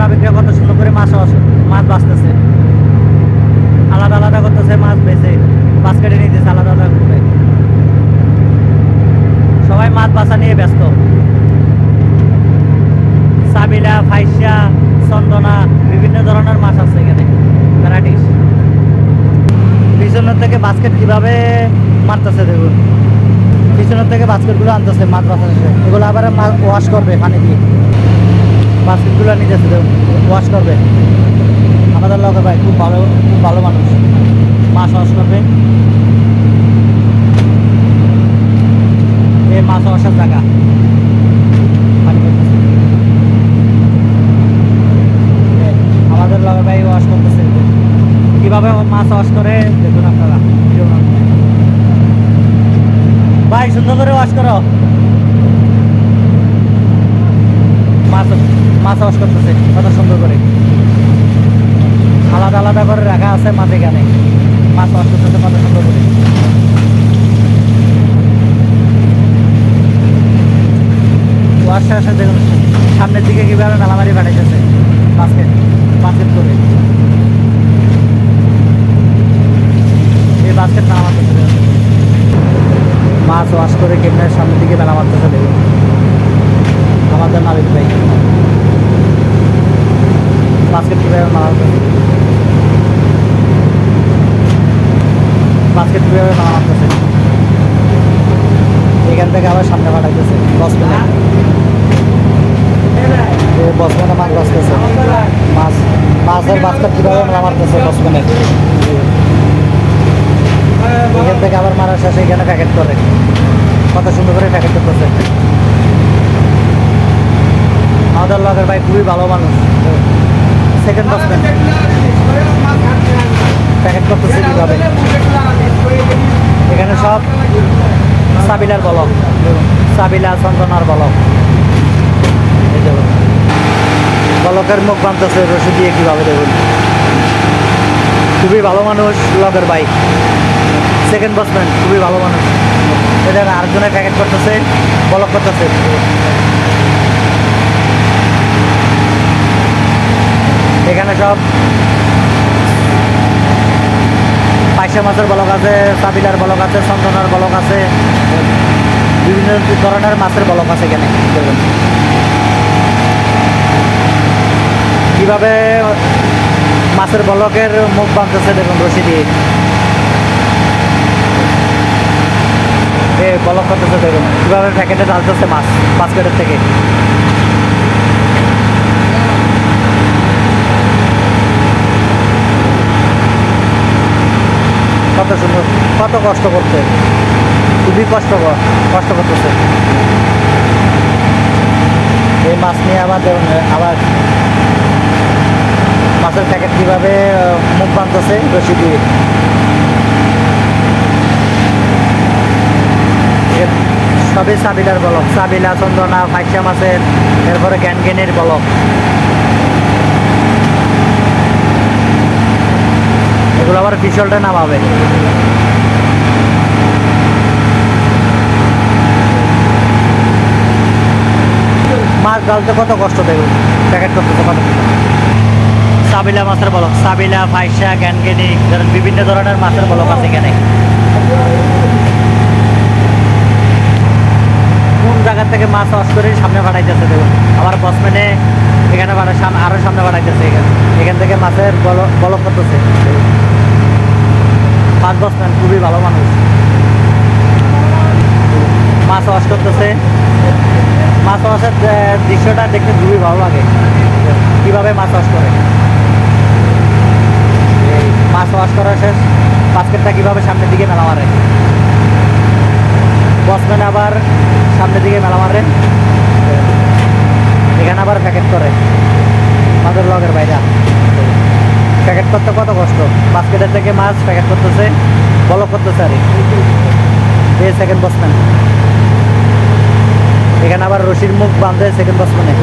নাবিকরা কত সুন্দর করে মাছ মাছ বাঁচতেছে। আলাদা আলাদা করতেছে, মাছ বেছে বাস্কেটে নিতেছে, আলাদা আলাদা করে। সবাই মাছ বাছা নিয়ে ব্যস্ত। সাবিলা, ফাইসা, চন্দনা, বিভিন্ন ধরনের মাছ আছে এখানে ভ্যারাইটিস পিছনের থেকে বাস্কেট কীভাবে মারতেছে দেখুন। পিছনের থেকে বাস্কেটগুলো আনতেছে, মাছ বাঁচাচ্ছে এগুলো আবার ওয়াশ করবে পানি দিয়ে। বাস্কেটগুলো নিতেছে ওয়াশ করবে। আমাদের লগে ভাই খুব ভালো খুব ভালো মানুষ। মাছ ওয়াশ করবে। এই মাছ ওয়াশের জায়গা। আমাদের লগে ভাই ওয়াশ করতেছে। কীভাবে মাছ ওয়াশ করে দেখুন আপনারা। ভাই সুন্দর করে ওয়াশ করো। মাছ মাছ ওয়াশ করতেছে কত সুন্দর করে। আলাদা আলাদা করে রাখা আছে মাছ এখানে। মাছ ওয়াশ করতেছে কত সুন্দর করে। ওয়াশ শেষে দেখুন, সামনের দিকে কীভাবে মেলামারি পাঠাইতেছে বাস্কেট বাস্কেট করে এই বাস্কেট মেলা মারতেছে। মাছ ওয়াশ করে কেমনে সামনের দিকে মেলা মারতেছে, দেখুন। আমাদের নাবিক ভাই। বাস্কেট কীভাবে মেলা বাস্কেট কীভাবে মেলা মারতেছে এখান থেকে আবার সামনে পাঠাইতেছে দশ মিনিট বসমানে মাছ বাঁচতেছে মাছ, মাছের বাস্কেট কীভাবে মেলা মারতেছে দশ মিনিট এখান থেকে আবার মারার শেষে এখানে প্যাকেট করে। কত সুন্দর করে প্যাকেট করতেছে। আমাদের লগের ভাই খুবই ভালো মানুষ। সেকেন্ড বাসম্যান প্যাকেট করতেছে কীভাবে? এখানে সব সাবিলার বলক। সাবিলা চন্দনার বলক। বলকের মুখ বাঁধতেছে, রশি দিয়ে কীভাবে দেখুন। খুবই ভালো মানুষ লগের ভাই। সেকেন্ড বাসম্যান খুবই ভালো মানুষ। এটা আরেকজনের প্যাকেট করতেছে, বলক করতেছে। এখানে সব পাইসা মাছের বলক আছে সাবিলার বলক আছে, চন্দনার বলক আছে, বিভিন্ন ধরনের মাছের বলক আছে এখানে। কীভাবে মাছের বলকের মুখ বাঁধতেছে দেখুন রশি দিয়ে বলক করতেছে দেখুন। কীভাবে প্যাকেটে ঢালতেছে মাছ, বাস্কেটের থেকে। সুন্দর কত কষ্ট করতে খুবই কষ্টকর কষ্ট করতেছে। এই মাছ নিয়ে আবার দেখুন, আবার মাছের প্যাকেট কীভাবে মুখ বাঁধতেছে রশি দিয়ে। সবই সাবিলার বলক সাবিলা চন্দনা ফাইসা মাছের, এরপরে গ্যানগেনের বলক আবার পিছলটা নামাবে। মাছ ডালতে কত কষ্ট দেখুন প্যাকেট করতেছে কত সাবিলা মাছের বলক, সাবিলা, ফাইসা, গ্যানগেনি, ধরেন বিভিন্ন ধরনের মাছের বলক আছে এখানে। কোন জায়গা থেকে মাছ ওয়াশ করে সামনে পাঠাইতেছে দেখুন। আমার বসম্যানে এখানে পাঠা আরও সামনে পাঠাইতেছে এখানে। এখান থেকে মাছের বল- বলক করতেছে। পাঁচ বসম্যান খুবই ভালো মানুষ। মাছ ওয়াশ করতেছে। মাছ ওয়াশের দৃশ্যটা দেখতে খুবই ভালো লাগে। কীভাবে মাছ ওয়াশ করে? মাছ ওয়াশ করা শেষ। বাস্কেটটা কীভাবে সামনের দিকে মেলা মারে? বসম্যান আবার সামনের দিকে মেলা মারে এখানে আবার প্যাকেট করে। আমাদের লগের বাইরা প্যাকেট করতে কত কষ্ট? বাস্কেটের থেকে মাছ প্যাকেট করতেছে বলো করতেছে আর। এই সেকেন্ড বসম্যান এখানে আবার রশির মুখ বাঁধে সেকেন্ড বসম্যানে